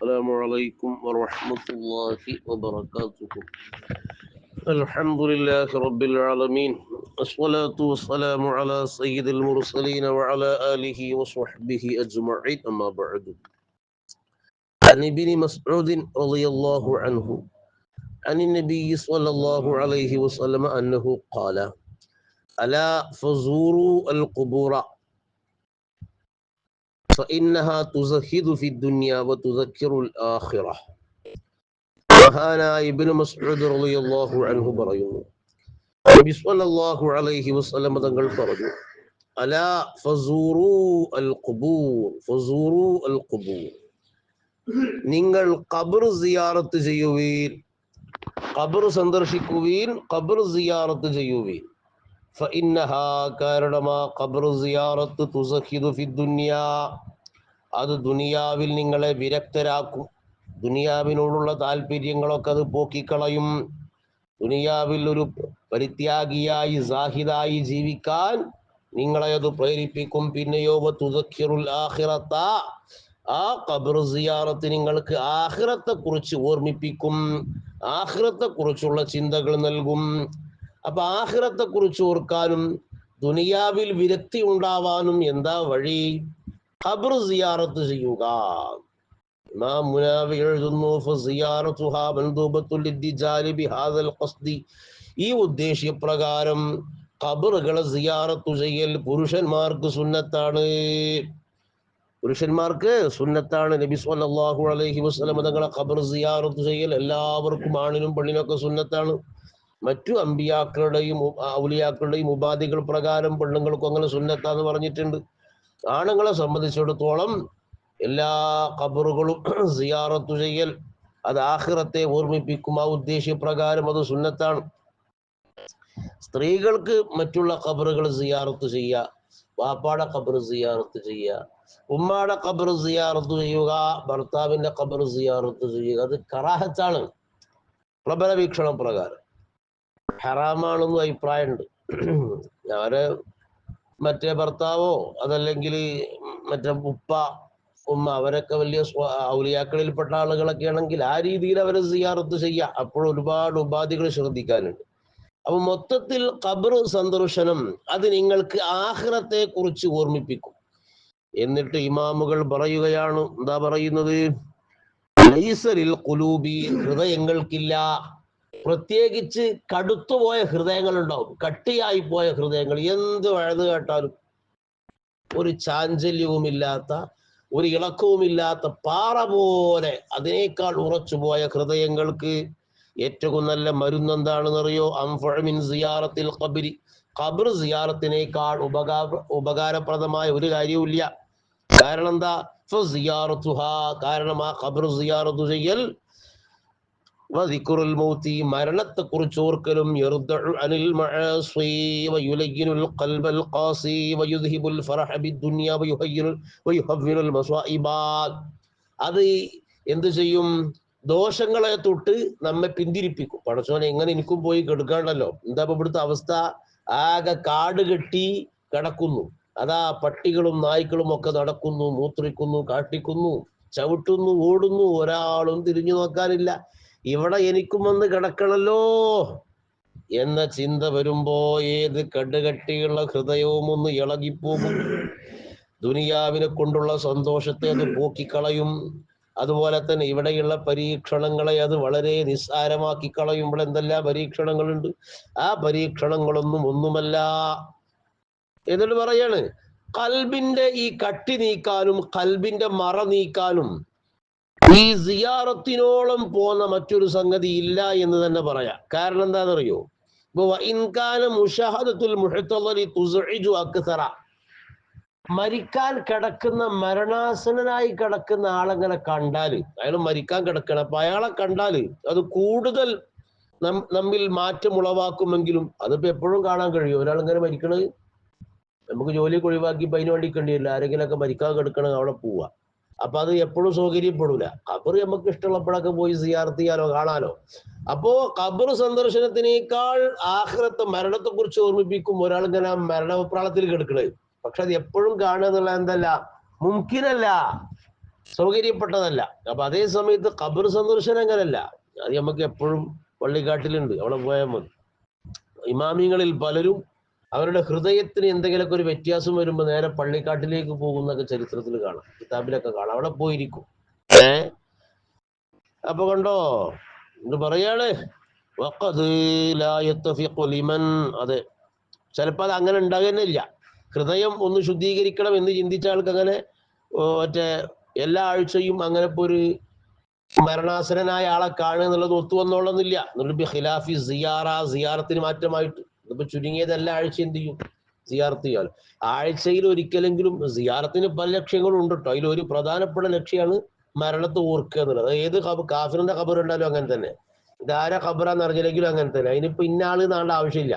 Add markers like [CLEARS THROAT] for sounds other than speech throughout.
السلام عليكم ورحمة الله وبركاته. الحمد لله رب العالمين الصلاة والسلام على سيد المرسلين وعلى آله وصحبه أجمعين أما بعد. عن ابن مسعود رضي الله عنه عن النبي صلى الله عليه وسلم أنه قال ألا فزوروا القبور മഹാനായ ഇബ്നു മസ്ഊദ് റളിയല്ലാഹു അൻഹു പറയുന്നു. നബി സ്വല്ലല്ലാഹു അലൈഹി വസല്ലം തങ്ങൾ പറഞ്ഞു അലാ ഫസൂറു അൽ ഖുബൂർ ഫസൂറു അൽ ഖുബൂർ നിങ്ങൾ ഖബർ സിയാറത്ത് ചെയ്യുവീൻ ഖബർ സന്ദർശിക്കുവീൻ ഖബർ സിയാറത്ത് ചെയ്യുവീൻ. ഫഇന്നഹാ കാരണമാ ഖബർ സിയാറത്ത് തുസഹിദു ഫി ദുനിയാ. അത് ദുനിയാവിൽ നിങ്ങളെ വിരക്തരാക്കും. ദുനിയാവിനോടുള്ള താല്പര്യങ്ങളൊക്കെ അത് പോക്കിക്കളയും. ദുനിയാവിൽ ഒരു പരിത്യാഗിയായി സാഹിദായി ജീവിക്കാൻ നിങ്ങളെ അത് പ്രേരിപ്പിക്കും. പിന്നെയോ ആ ഖബർ സിയാറത്ത് നിങ്ങൾക്ക് ആഹ്റത്തെ കുറിച്ച് ഓർമ്മിപ്പിക്കും. ആഹ്റത്തെ കുറിച്ചുള്ള ചിന്തകൾ നൽകും. അപ്പൊ ആഹ്റത്തെ കുറിച്ച് ഓർക്കാനും ദുനിയാവിൽ വിരക്തി ഉണ്ടാവാനും എന്താ വഴി? ഖബർ സിയാറത്ത് ചെയ്യുക. ഇമാം മുനാവി എഴുതുന്നു ഫസിയാറത്തുഹാ മൻദൂബത്തുൽ ലിദ്ദിജാലി ബിഹാദൽ ഖസ്ദി. ഈ ഉദ്ദേശ്യപ്രകാരം ഖബറുകളെ സിയാറത്തു ചെയ്യൽ പുരുഷന്മാർക്ക് സുന്നത്താണ്. പുരുഷന്മാർക്ക് സുന്നത്താണ്. നബി സ്വല്ലല്ലാഹു അലൈഹി വസല്ലം തങ്ങളെ ഖബർ സിയാറത്ത് ചെയ്യൽ എല്ലാവർക്കും ആണിനും പെണ്ണിനൊക്കെ സുന്നത്താണ്. മറ്റു അമ്പിയാക്കളുടെയും ഔലിയാക്കളുടെയും ഉപാധികൾ പ്രകാരം പെണ്ണുങ്ങൾക്കും അങ്ങനെ സുന്നത്താന്ന് പറഞ്ഞിട്ടുണ്ട്. ആണുങ്ങളെ സംബന്ധിച്ചിടത്തോളം എല്ലാ ഖബറുകളും [CLEARS THROAT] സിയാറത്തു ചെയ്യൽ അത് ആഖിറത്തെ ഓർമ്മിപ്പിക്കും. ആ ഉദ്ദേശ്യപ്രകാരം അത് സുന്നത്താണ്. സ്ത്രീകൾക്ക് മറ്റുള്ള ഖബറുകൾ സിയാറത്ത് ചെയ്യുക വാപ്പാടെ ഖബർ സിയാറത്ത് ചെയ്യുക ഉമ്മാടെ ഖബർ സിയാറത്ത് ചെയ്യുക ഭർത്താവിന്റെ ഖബർ സിയാറത്ത് ചെയ്യുക അത് കറാഹത്താണ്. പ്രബല വീക്ഷണ പ്രകാരം. ഹറാമാണെന്ന് അഭിപ്രായമുണ്ട്. [CLEARS THROAT] ഞാൻ മറ്റേ ഭർത്താവോ അതല്ലെങ്കിൽ മറ്റേ ഉപ്പ ഉമ്മ അവരൊക്കെ വലിയ ഔലിയാക്കളിൽപ്പെട്ട ആളുകളൊക്കെ ആണെങ്കിൽ ആ രീതിയിൽ അവരെ സിയാറത്ത് ചെയ്യാം അപ്പോൾ ഒരുപാട് ഉപാധികൾ ശ്രദ്ധിക്കാനുണ്ട്. അപ്പൊ മൊത്തത്തിൽ ഖബർ സന്ദർശനം അത് നിങ്ങൾക്ക് ആഹ്റത്തെ കുറിച്ച് ഓർമ്മിപ്പിക്കും. എന്നിട്ട് ഇമാമുകൾ പറയുകയാണ്. എന്താ പറയുന്നത്? ഹൃദയങ്ങൾക്കില്ല. പ്രത്യേകിച്ച് കടുത്തുപോയ ഹൃദയങ്ങൾ ഉണ്ടാവും കട്ടിയായി പോയ ഹൃദയങ്ങൾ. എന്ത് വഴുത് കേട്ടാലും ഒരു ചാഞ്ചല്യവുമില്ലാത്ത ഒരു ഇളക്കവുമില്ലാത്ത പാറ പോലെ അതിനേക്കാൾ ഉറച്ചുപോയ ഹൃദയങ്ങൾക്ക് ഏറ്റവും നല്ല മരുന്ന് എന്താണെന്നറിയോ? അംഫഴമിൻ സിയാറത്തിൽ കബിരി ഖബർ സിയാറത്തിനേക്കാൾ ഉപകാര ഉപകാരപ്രദമായ ഒരു കാര്യവുമില്ല. കാരണം എന്താ? കാരണം ആ ഖബർ സിയാറത്തു ചെയ്യൽ മരണത്തെ കുറിച്ച് ഓർക്കലും അത് എന്ത് ചെയ്യും? ദോഷങ്ങളെ തൊട്ട് നമ്മെ പിന്തിരിപ്പിക്കും. പടച്ചോനെ എങ്ങനെ എനിക്കും പോയി കെടുക്കാണ്ടല്ലോ. എന്താ ഇവിടുത്തെ അവസ്ഥ? ആകെ കാട് കെട്ടി കിടക്കുന്നു. അതാ പട്ടികളും നായ്ക്കളും ഒക്കെ നടക്കുന്നു മൂത്രിക്കുന്നു കാട്ടിക്കുന്നു ചവിട്ടുന്നു ഓടുന്നു. ഒരാളും തിരിഞ്ഞു നോക്കാനില്ല. ഇവിടെ എനിക്കും വന്ന് കിടക്കണല്ലോ എന്ന ചിന്ത വരുമ്പോ ഏത് കടുകട്ടിയുള്ള ഹൃദയവും ഒന്ന് ഇളകിപ്പോകും. ദുനിയാവിനെ കൊണ്ടുള്ള സന്തോഷത്തെ അത് പോക്കിക്കളയും. അതുപോലെ തന്നെ ഇവിടെയുള്ള പരീക്ഷണങ്ങളെ അത് വളരെ നിസ്സാരമാക്കി കളയും. ഇവിടെ എന്തെല്ലാം പരീക്ഷണങ്ങളുണ്ട്? ആ പരീക്ഷണങ്ങളൊന്നും ഒന്നുമല്ല. എന്നിട്ട് പറയാണ് കൽബിന്റെ ഈ കട്ടി നീക്കാനും കൽബിന്റെ മറ നീക്കാനും ഈ സിയാറത്തിനോളം പോന്ന മറ്റൊരു സംഗതി ഇല്ല എന്ന് തന്നെ പറയാം. കാരണം എന്താണെന്നറിയോ? മരിക്കാൻ കിടക്കുന്ന മരണാസനായി കിടക്കുന്ന ആളങ്ങനെ കണ്ടാൽ? അയാൾ മരിക്കാൻ കിടക്കണം. അപ്പൊ അയാളെ കണ്ടാൽ അത് കൂടുതൽ നമ്മിൽ മാറ്റം ഉളവാക്കുമെങ്കിലും അതിപ്പോ എപ്പോഴും കാണാൻ കഴിയും. ഒരാളിങ്ങനെ മരിക്കണത്? നമുക്ക് ജോലിയൊക്കെ ഒഴിവാക്കി അതിന് വേണ്ടി കണ്ടില്ല ആരെങ്കിലൊക്കെ മരിക്കാൻ കിടക്കണത് അവിടെ പോവാ. അപ്പൊ അത് എപ്പോഴും സൗകര്യപ്പെടൂല. ഖബർ നമുക്ക് ഇഷ്ടമുള്ളപ്പോഴൊക്കെ പോയി സിയാർത്ത് ചെയ്യാനോ കാണാനോ അപ്പോ ഖബർ സന്ദർശനത്തിനേക്കാൾ ആഹ്റത്തെ മരണത്തെ കുറിച്ച് ഓർമ്മിപ്പിക്കും ഒരാൾ ഇങ്ങനെ മരണപ്രാളത്തിൽ കിടക്കണത്. പക്ഷെ അത് എപ്പോഴും കാണുക എന്നുള്ള എന്തല്ല? മുംകിനല്ല സൗകര്യപ്പെട്ടതല്ല. അപ്പൊ അതേ സമയത്ത് ഖബർ സന്ദർശനം അങ്ങനല്ല. അത് നമുക്ക് എപ്പോഴും പള്ളിക്കാട്ടിലുണ്ട്. അവിടെ പോയാൽ മതി. ഇമാമിങ്ങളിൽ പലരും അവരുടെ ഹൃദയത്തിന് എന്തെങ്കിലുമൊക്കെ ഒരു വ്യത്യാസം വരുമ്പോൾ നേരെ പള്ളിക്കാട്ടിലേക്ക് പോകുന്നൊക്കെ ചരിത്രത്തിൽ കാണാം. കിതാബിലൊക്കെ കാണാം. അവിടെ പോയിരിക്കും. ഏ? അപ്പൊ കണ്ടോ? എന്ന് പറയാണ്? അതെ. ചിലപ്പോൾ അത് അങ്ങനെ ഉണ്ടാകുന്നില്ല. ഹൃദയം ഒന്ന് ശുദ്ധീകരിക്കണം എന്ന് ചിന്തിച്ച ആൾക്ക് അങ്ങനെ മറ്റേ എല്ലാ ആഴ്ചയും അങ്ങനെ ഒരു മരണാസനായ ആളെ കാണുക എന്നുള്ളത് ഒത്തു വന്നോളന്നില്ല. എന്നിട്ട് ഖിലാഫി സിയാറ സിയാറത്തിന് മാറ്റമായിട്ട്. ഇതിപ്പോ ചുരുങ്ങിയത് എല്ലാ ആഴ്ച എന്ത് ചെയ്യും? സിയാർത്ത് ചെയ്യാൻ. ആഴ്ചയിൽ ഒരിക്കലെങ്കിലും സിയാറത്തിന് പല ലക്ഷ്യങ്ങളും ഉണ്ട് കേട്ടോ അതിൽ ഒരു പ്രധാനപ്പെട്ട ലക്ഷ്യമാണ് മരണത്തെ ഓർക്കുക എന്നുള്ളത്. ഏത് കാഫിറിന്റെ ഖബർ ഉണ്ടാലും അങ്ങനെ തന്നെ. ഇതാര ഖബറാന്ന് അറിഞ്ഞില്ലെങ്കിലും അങ്ങനെ തന്നെ. അതിനിപ്പോ ഇന്ന ആൾ നാളുടെ ആവശ്യമില്ല.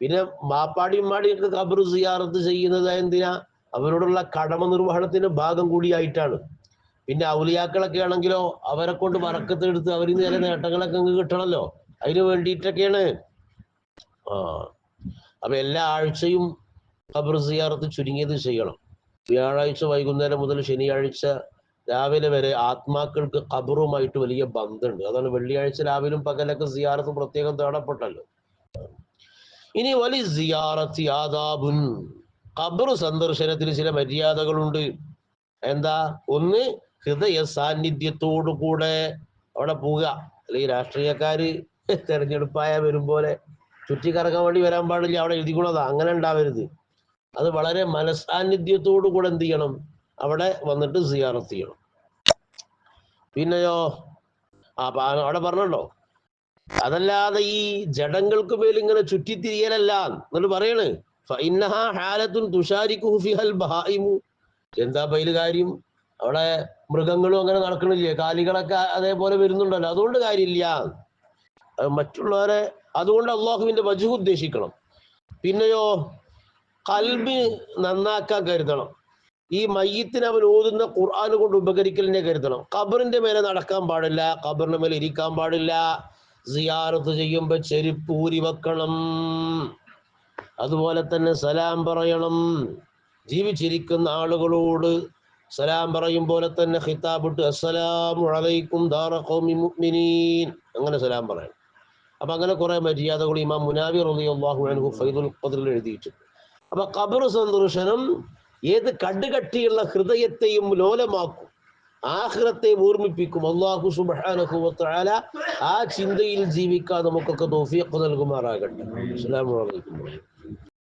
പിന്നെ മാപ്പാടിയും മാടിയൊക്കെ ഖബർ സിയാറത്ത് ചെയ്യുന്നത് എന്തിനാ അവരോടുള്ള കടമ നിർവഹണത്തിന്റെ ഭാഗം കൂടിയായിട്ടാണ്. പിന്നെ ഔലിയാക്കളൊക്കെ ആണെങ്കിലോ അവരെ കൊണ്ട് മറക്കത്തെടുത്ത് അവരിൽ നിന്ന് ചില നേട്ടങ്ങളൊക്കെ കിട്ടണമല്ലോ അതിന് വേണ്ടിയിട്ടൊക്കെയാണ് അപ്പൊ എല്ലാ ആഴ്ചയും ഖബർ സിയാറത്ത് ചുരുങ്ങിയത് ചെയ്യണം. വ്യാഴാഴ്ച വൈകുന്നേരം മുതൽ ശനിയാഴ്ച രാവിലെ വരെ ആത്മാക്കൾക്ക് ഖബറുമായിട്ട് വലിയ ബന്ധമുണ്ട്. അതാണ് വെള്ളിയാഴ്ച രാവിലും പകലൊക്കെ സിയാറത്ത് പ്രത്യേകം തേടപ്പെട്ടല്ലോ. ഇനി വലി സിയാറത്തി ആദാബുൻ. ഖബർ സന്ദർശനത്തിന് ചില മര്യാദകളുണ്ട്. എന്താ? ഒന്ന് ഹൃദയ സാന്നിധ്യത്തോടു കൂടെ അവിടെ പോവുക. അല്ലെങ്കിൽ രാഷ്ട്രീയക്കാര് തെരഞ്ഞെടുപ്പായ വരും പോലെ ചുറ്റിക്കറങ്ങാൻ വേണ്ടി വരാൻ പാടില്ല അവിടെ എഴുതിക്കണതാ അങ്ങനെ ഉണ്ടാവരുത്. അത് വളരെ മനസാന്നിധ്യത്തോടു കൂടെ എന്ത് ചെയ്യണം? അവിടെ വന്നിട്ട് സിയാറത്ത് ചെയ്യണം. പിന്നെയോ? ആ അവിടെ പറഞ്ഞല്ലോ അതല്ലാതെ ഈ ജഡങ്ങൾക്ക് മേൽ ഇങ്ങനെ ചുറ്റിത്തിരിയലല്ല. എന്നിട്ട് പറയണ് എന്താ പൈൽ കാര്യം? അവിടെ മൃഗങ്ങളും അങ്ങനെ നടക്കണില്ലേ? കാലികളൊക്കെ അതേപോലെ വരുന്നുണ്ടല്ലോ. അതുകൊണ്ട് കാര്യമില്ല. മറ്റുള്ളവരെ അതുകൊണ്ട് അള്ളാഹുവിന്റെ വജു ഉദ്ദേശിക്കണം. പിന്നെയോ കൽബ് നന്നാക്കാൻ കരുതണം. ഈ മയ്യത്തിന് അവൻ ഓതുന്ന ഖുർആൻ കൊണ്ട് ഉപകരിക്കലിനെ കരുതണം. ഖബറിന്റെ മേലെ നടക്കാൻ പാടില്ല ഖബറിന്റെ മേലെ ഇരിക്കാൻ പാടില്ല. സിയാറത്ത് ചെയ്യുമ്പോ ചെരുപ്പ് ഊരി വെക്കണം. അതുപോലെ തന്നെ സലാം പറയണം. ജീവിച്ചിരിക്കുന്ന ആളുകളോട് സലാം പറയും പോലെ തന്നെ ഖിതാബിട്ട് അസ്സലാമു അലൈക്കും മുഅ്മിനീൻ. അങ്ങനെ സലാം പറയണം. അപ്പൊ അങ്ങനെ കുറെ മര്യാദകൾ ഇമാം മുനാവി റളിയല്ലാഹു അൻഹു ഫൈദുൽ ഖദ്റിൽ എഴുതിയിട്ടുണ്ട്. അപ്പൊ ഖബർ സന്ദർശനം ഏത് കടുകട്ടിയുള്ള ഹൃദയത്തെയും ലോലമാക്കും. ആഖിറത്തെ ഓർമ്മിപ്പിക്കും. അള്ളാഹു സുബ്ഹാനഹു വ ആ ചിന്തയിൽ ജീവിക്കാൻ നമുക്കൊക്കെ നൽകുമാറാകട്ടെ. അസ്സാം അലൈക്കും